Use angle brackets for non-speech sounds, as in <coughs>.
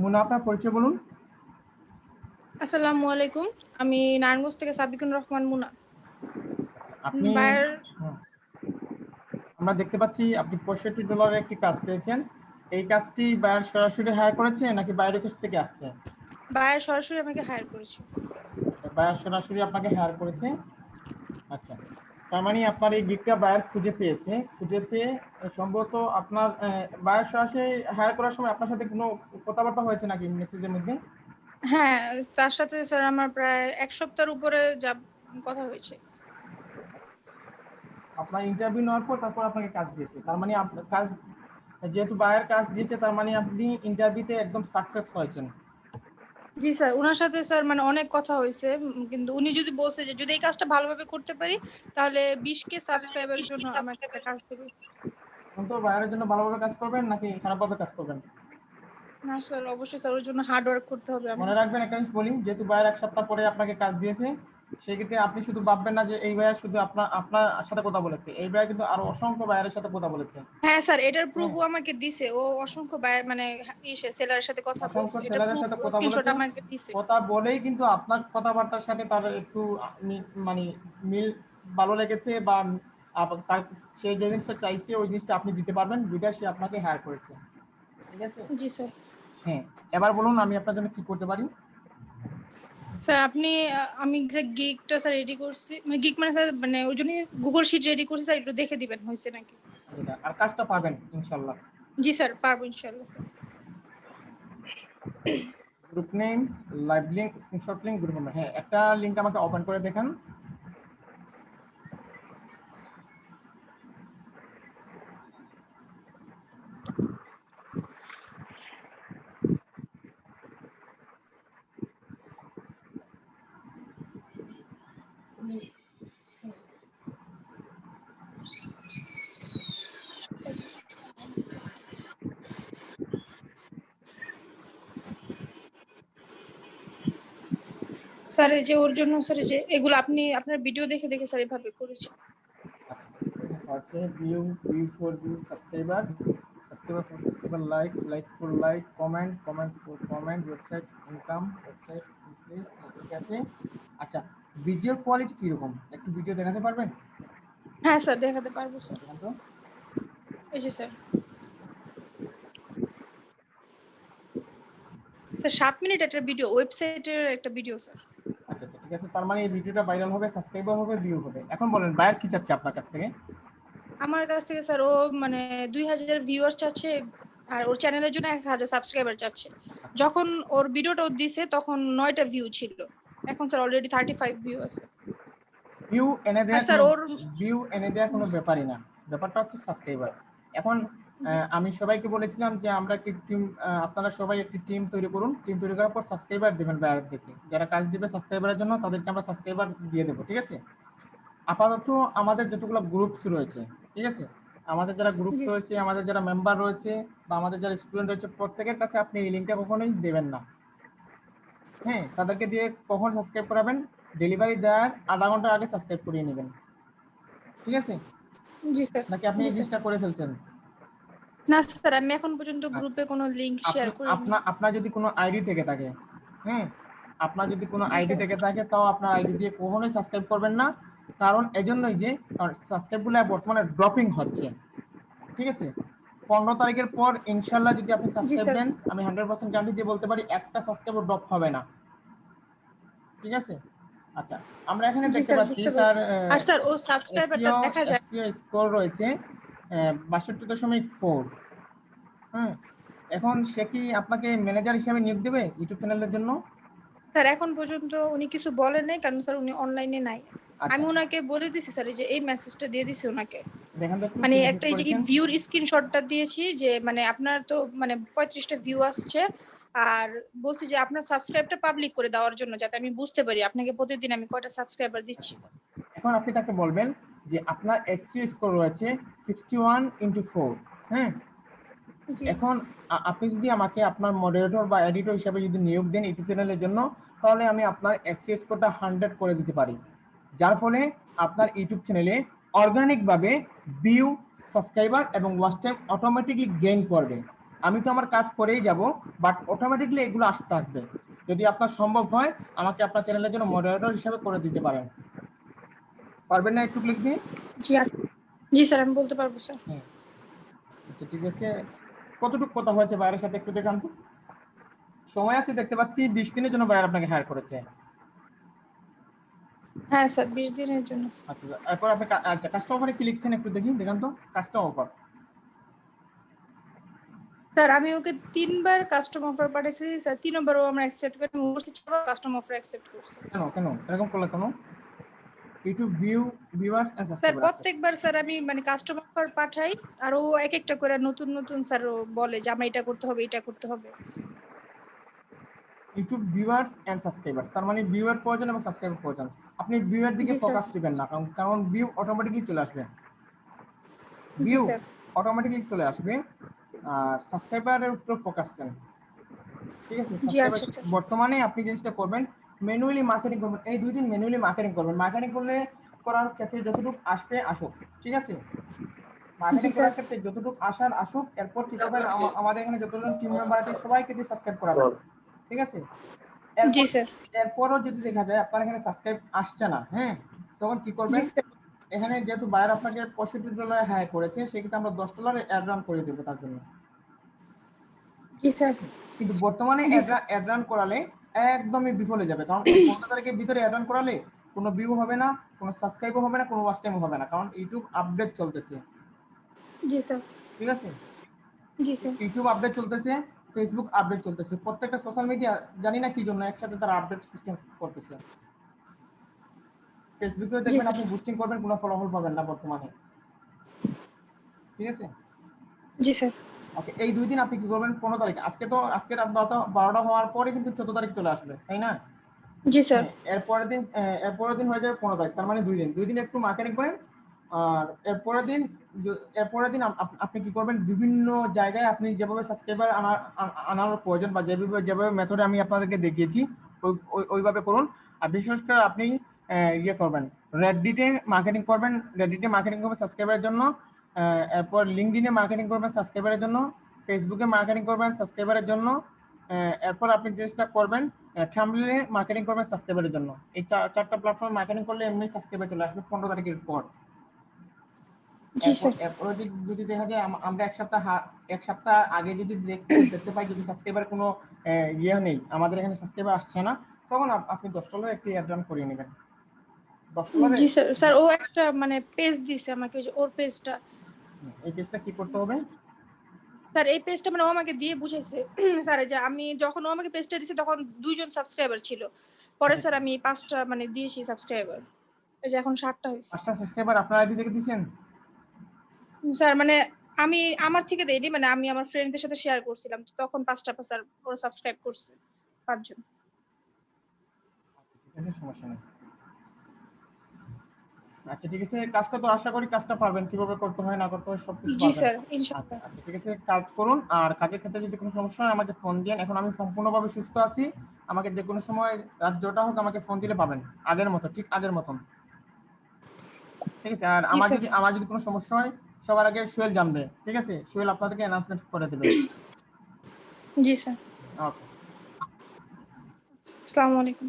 মুনা আপনার পরিচয় বলুন। আসসালামু আলাইকুম। আমি নারায়ণগঞ্জ থেকে সাবিকুন রহমান মুনা। আপনি আমরা দেখতে পাচ্ছি আপনি পঁয়ষট্টি ডলারের একটি কাজ পেয়েছেন। এই কাজটি বায়ার সরাসরি হায়ার করেছে নাকি বাইরের কাছ থেকে আসছে? বায়ার সরাসরি আমাকে হায়ার করেছে। বায়ার সরাসরি আপনাকে হায়ার করেছে। আচ্ছা। তার মানে আপনার এই গিকটা বায়ার খুঁজে পেয়েছে। খুঁজে পেয়ে সম্ভবত আপনার বায়ার সরাসরি হায়ার করার সময় আপনার সাথে কোনো কথাবার্তা হয়েছে নাকি মেসেজের মধ্যে? হ্যাঁ তার সাথে স্যার আমার প্রায় এক সপ্তাহের উপরে যা কথা হয়েছে। আপনার ইন্টারভিউ নেওয়ার পর তারপর আপনাকে কাজ দিয়েছে। তার মানে কাজ যেহেতু বায়ার কাজ দিয়েছে তার মানে আপনি ইন্টারভিউতে একদম সাকসেস হয়েছেন। জি স্যার ওনার সাথে স্যার মানে অনেক কথা হয়েছে উম, কিন্তু উনি যদি বলছে যে যদি এই কাজটা ভালোভাবে করতে পারি তাহলে বিশ কে সাবস্ক্রাইবার জন্য আমাকে একটা কাজ দেবে তো বায়ারের জন্য ভালোভাবে কাজ করবেন নাকি খারাপভাবে কাজ করবেন? না স্যার অবশ্যই স্যার ওর জন্য হার্ড ওয়ার্ক করতে হবে মনে রাখবেন একটা জিনিস বলি যেহেতু বায়ার এক সপ্তাহ পরে আপনাকে কাজ দিয়েছে সেক্ষেত্রে আপনি শুধু ভাববেন না যে এই বায়ার শুধু আপনার আপনার সাথে কথা বলেছে। এই বায়ার কিন্তু আরও অসংখ্য বায়ারের সাথে কথা বলেছে। হ্যাঁ স্যার এটার প্রুফও আমাকে দিছে। ও অসংখ্য বায়ার মানে ইসে সেলারের সাথে কথা বলছে। এটা সাথে কথা বলেছে? আমাকে দিছে। কথা বলেই কিন্তু আপনার কথাবার্তার সাথে তার একটু মানে মিল ভালো লেগেছে বা তার সে যে জিনিসটা চাইছে ওই জিনিসটা আপনি দিতে পারবেন দুইটা সে আপনাকে হায়ার করেছে। ঠিক আছে? জি স্যার। হ্যাঁ এবার বলুন আমি আপনার জন্য কি করতে পারি? স্যার আপনি আমি যে গিগটা স্যার রেডি করছি মানে গিগ মানে স্যার মানে ওই জন্য গুগল শিট রেডি করছি স্যার একটু দেখে দিবেন হয়েছে নাকি? আর কাজটা পাবেন ইনশাল্লাহ। জি স্যার পারব ইনশাআল্লাহ group name live link screenshot link group number হ্যাঁ একটা লিংক আমাকে ওপেন করে দেখান। স্যার এই যে ওর জন্য স্যার যে এগুলো আপনি আপনার ভিডিও দেখে দেখে স্যার এভাবে করেছি। আছে view view for view subscriber subscriber for subscriber like like for like comment comment for comment website income website ঠিক আছে? আচ্ছা ভিডিওর কোয়ালিটি কীরকম? একটু ভিডিও দেখাতে পারবেন? হ্যাঁ স্যার দেখাতে পারব স্যার। এই যে স্যার। স্যার সাত মিনিট একটা ভিডিও ওয়েবসাইটের একটা ভিডিও স্যার। ঠিক আছে? তার মানে এই ভিডিওটা ভাইরাল হবে সাবস্ক্রাইবার হবে ভিউ হবে। এখন বলেন বায়ার কি চাচ্ছে আপনার কাছ থেকে? আমার কাছ থেকে স্যার ও মানে দুই হাজার ভিউয়ার্স চাচ্ছে আর ওর চ্যানেলের জন্য এক হাজার সাবস্ক্রাইবার চাচ্ছে। যখন ওর ভিডিওটা ও দিছে তখন নয়টা ভিউ ছিল। এখন sir already thirty five view আছে। ভিউ এনে দেওয়া স্যার ওর- ভিউ এনে দেওয়া কোনো ব্যাপারই না। ব্যাপারটা হচ্ছে সাবস্ক্রাইবার এখন আমি সবাইকে বলেছিলাম যে আমরা একটি টিম আপনারা সবাই একটি টিম তৈরি করুন। টিম তৈরি করার পর সাবস্ক্রাইবার দেবেন বায়ার দেখে যারা কাজ দিবে সাবস্ক্রাইবারের জন্য তাদেরকে আমরা সাবস্ক্রাইবার দিয়ে দেবো ঠিক আছে? আপাতত আমাদের যতগুলো গ্রুপস রয়েছে ঠিক আছে? আমাদের যারা গ্রুপ জি। রয়েছে আমাদের যারা মেম্বার রয়েছে বা আমাদের যারা স্টুডেন্ট রয়েছে প্রত্যেকের কাছে আপনি এই লিঙ্কটা কখনোই দেবেন না। হ্যাঁ তাদেরকে দিয়ে কখন সাবস্ক্রাইব করাবেন? ডেলিভারি দেওয়ার আধা ঘণ্টা আগে সাবস্ক্রাইব করিয়ে নেবেন। ঠিক আছে? জি স্যার। নাকি আপনি এই। জিনিসটা করে ফেলছেন? না স্যার আমি এখন পর্যন্ত গ্রুপে কোনো লিংক শেয়ার করি আপনার আপনার যদি কোনো আইডি থেকে থাকে হ্যাঁ আপনার যদি কোনো আইডি থেকে থাকে তাও আপনার আইডি দিয়ে কখনোই সাবস্ক্রাইব করবেন না। কারণ এজন্যই যে সাবস্ক্রাইবগুলো বর্তমানে ড্রপিং হচ্ছে। ঠিক আছে? পনেরো তারিখের পর ইনশাল্লাহ যদি আপনি সাবস্ক্রাইব দেন আমি হান্ড্রেড পার্সেন্ট গ্যারান্টি দিয়ে বলতে পারি একটা সাবস্ক্রাইবও ড্রপ হবে না। ঠিক আছে? আচ্ছা আমরা এখানে দেখতে পাচ্ছি তার আর স্যার ও সাবস্ক্রাইবারটা দেখা যায়। স্কোর রয়েছে। বাষট্টি দশমিক ফোর হ্যাঁ এখন সে কি আপনাকে ম্যানেজার হিসেবে নিয়োগ দেবে ইউটিউব চ্যানেলের জন্য? স্যার এখন পর্যন্ত উনি কিছু বলেন নাই কারণ স্যার উনি অনলাইনে নাই। আচ্ছা, আমি ওনাকে বলে দিছি স্যার এই যে এই মেসেজটা দিয়ে দিছি ওনাকে মানে একটা এই যে? ভিউর স্ক্রিনশটটা দিয়েছি যে মানে আপনার তো মানে পঁয়ত্রিশটা ভিউ আসছে। আর বলছি যে আপনার সাবস্ক্রাইবটা পাবলিক করে দেওয়ার জন্য যাতে আমি বুঝতে পারি আপনাকে প্রতিদিন আমি কয়টা সাবস্ক্রাইবার দিচ্ছি। এখন আপনি তাকে বলবেন যে আপনার এসসিও স্কোর রয়েছে সিক্সটি ওয়ান ইন্টু ফোর হ্যাঁ এখন আপনি যদি আমাকে আপনার মডারেটর বা এডিটর হিসেবে যদি নিয়োগ দেন ইউটিউব চ্যানেলের জন্য তাহলে আমি আপনার এসসিও স্কোরটা হান্ড্রেড করে দিতে পারি। যার ফলে আপনার ইউটিউব চ্যানেলে অর্গানিকভাবে ভিউ সাবস্ক্রাইবার এবং ওয়াচ টাইম অটোমেটিকলি গেইন করবে। আমি তো আমার কাজ করেই যাব বাট অটোমেটিকলি এগুলো আসতে থাকবে। যদি আপনার সম্ভব হয় আমাকে আপনার চ্যানেলের জন্য মডারেটর হিসাবে করে দিতে পারেন। পারবেন না একটু লিখবি জি। জি স্যার আমি বলতে পারব স্যার। আচ্ছা ঠিক আছে। কতটুকু কথা হয়েছে বাইরের সাথে একটু দেখান তো? সময় আছে দেখতে পাচ্ছি বিশ দিনের জন্য বাইরে আপনাকে হায়ার করেছে। হ্যাঁ স্যার বিশ দিনের জন্য। আচ্ছা এরপর আপনি আচ্ছা কাস্টমারে কি লিখছেন একটু দেখি দেখান তো। কাস্টমার অফার স্যার আমি ওকে তিনবার কাস্টম অফার পাঠিয়েছি স্যার তিনবারও আমরা অ্যাকসেপ্ট করে আমি বলছি কাস্টম অফার অ্যাকসেপ্ট করছি। কেন কেন? এরকম করলে কেন? ইউটিউব ভিউ ভিউয়ার্স স্যার প্রত্যেকবার স্যার আমি মানে কাস্টম অফার পাঠাই আর ও এক একটা করে নতুন নতুন স্যার বলে যে আমার এটা করতে হবে এটা করতে হবে। ইউটিউব ভিউয়ার্স এন্ড সাবস্ক্রাইবার তার মানে ভিউয়ার প্রয়োজন এবং সাবস্ক্রাইবার প্রয়োজন। আপনি ভিউয়ার দিকে ফোকাস দিবেন না কারণ কারণ ভিউ অটোমেটিকলি চলে আসবে। ভিউ অটোমেটিকলি চলে আসবে আর সাবস্ক্রাইবারের উপর ফোকাস দেন। ঠিক আছে? আচ্ছা, স্যার। বর্তমানে আপনি জিনিসটা করবেন ম্যানুয়ালি মার্কেটিং করবেন এই দুই দিন ম্যানুয়ালি মার্কেটিং করবেন। মার্কেটিং করলে করার ক্ষেত্রে যতটুকু আসবে আসুক। ঠিক আছে? মার্কেটিং করার ক্ষেত্রে যতটুকু আসার আসুক এরপর কি করবেন? আমাদের এখানে যতজন টিম মেম্বার আছে সবাইকে দিয়ে সাবস্ক্রাইব করাবেন। ঠিক আছে? জি স্যার। এরপরও যদি দেখা যায় আপনার এখানে সাবস্ক্রাইব আসছে না হ্যাঁ? তখন কি করবেন? এখানে যেহেতু বাইরে আপনাকে পঁয়ষট্টি ডলার হ্যাঁ করেছে সেক্ষেত্রে আমরা দশ ডলার অ্যাড রান করে দেবো তার জন্য। জি স্যার। কিন্তু বর্তমানে জি, স্যার। অ্যাড রান করালে একদমই বিফলে যাবে। কারণ এই <coughs> পনেরো তারিখের ভিতরে অ্যাড করালে কোনো ভিউ হবে না কোনো সাবস্ক্রাইবও হবে না কোনো ওয়াচ টাইম হবে না। কারণ ইউটিউব আপডেট চলতেছে। জি স্যার। ঠিক আছে? জি স্যার। ইউটিউব আপডেট চলতেছে ফেসবুক আপডেট চলতেছে। প্রত্যেকটা সোশ্যাল মিডিয়া জানি না কি জন্য একসাথে তারা আপডেট সিস্টেম করতেছে। ফেসবুকেও দেখবেন আপনি বুস্টিং করবেন কোনো ফলাফল পাবেন না বর্তমানে। ঠিক আছে? জি স্যার। ওকে এই দুই দিন আপনি কি করবেন? পনেরো তারিখ। আজকে তো আজকে রাত বারোটা হওয়ার পরে কিন্তু চোদ্দ তারিখ চলে আসবে তাই না? জি স্যার। এর পরের দিন এরপরের দিন হয়ে যাবে পনেরো তারিখ তার মানে দুই দিন। দুই দিন একটু মার্কেটিং করেন আর এরপরের দিন এরপরের দিন আপ- আপ- আপনি কি করবেন? বিভিন্ন জায়গায় আপনি যেভাবে সাবস্ক্রাইবার আনার আনার প্রয়োজন বা যেভাবে যেভাবে মেথডে আমি আপনাদেরকে দেখিয়েছি ওই- ওই- ওইভাবে করুন। আর বিশেষ করে আপনি ইয়ে করবেন রেডিটে মার্কেটিং করবেন। রেডিটে মার্কেটিং করবেন সাবস্ক্রাইবারের জন্য। এরপর লিঙ্কডিনে মার্কেটিং করবেন সাবস্ক্রাইবারের জন্য ফেসবুকে মার্কেটিং করবেন সাবস্ক্রাইবারের জন্য এরপর আপনি চেষ্টা করবেন থাম্বনেলে মার্কেটিং করবেন সাবস্ক্রাইবারের জন্য। এই চার- চারটা প্ল্যাটফর্ম মার্কেটিং করলে এমনি সাবস্ক্রাইবার চলে আসবে পনেরো তারিখের পর। এরপর- যদি দেখা যায় আমরা এক সপ্তাহ এক সপ্তাহ আগে যদি <coughs> দেখতে পাই যদি সাবস্ক্রাইবার কোনো ইয়ে নেই আমাদের এখানে সাবস্ক্রাইবার আসছে না তখন আপনি দশ ডলার একটি অ্যাড রান করিয়ে নেবেন। জি স্যার স্যার ও একটা মানে পেজ দিছে আমাকে ওর পেজটা এই পেজটা কি করতে হবে? স্যার এই পেজটা মানে ও আমাকে দিয়ে বুঝাইছে <clears throat> স্যার যে আমি যখন ও আমাকে পেজটা দিছে তখন দুইজন সাবস্ক্রাইবার ছিল। পরে স্যার আমি পাঁচটা মানে দিয়েছি সাবস্ক্রাইবার এই যে এখন ষাটটা হয়েছে। পাঁচটা সাবস্ক্রাইবার আপনার আইডি থেকে দিয়েছেন স্যার মানে আমি আমার থেকে দেইনি মানে আমি আমার ফ্রেন্ডদের সাথে শেয়ার করছিলাম তো তখন পাঁচটা স্যার ওরা সাবস্ক্রাইব করছে পাঁচজন। ঠিক আছে সমস্যা নেই। আচ্ছা ঠিক আছে কাজটা তো আশা করি কাজটা পারবেন। কীভাবে করতে হয় না করতে হয় সব কিছু জি স্যার আচ্ছা ইনশাআল্লাহ। আচ্ছা, ঠিক আছে কাজ করুন। আর কাজের ক্ষেত্রে যদি কোনো সমস্যা হয় আমাকে ফোন দিন এখন আমি সম্পূর্ণভাবে সুস্থ আছি। আমাকে যে কোনো সময় রাত যটা হোক আমাকে ফোন দিলে পাবেন। আগের মতো ঠিক আগের মতন। ঠিক আছে আর আমার যদি আমার যদি কোনো সমস্যা হয় সবার আগে সোহেল জানবে। ঠিক আছে সোহেল আপনাদেরকে অ্যানাউন্সমেন্ট করে দেবে। জি স্যার। ওকে আসসালামু আলাইকুম।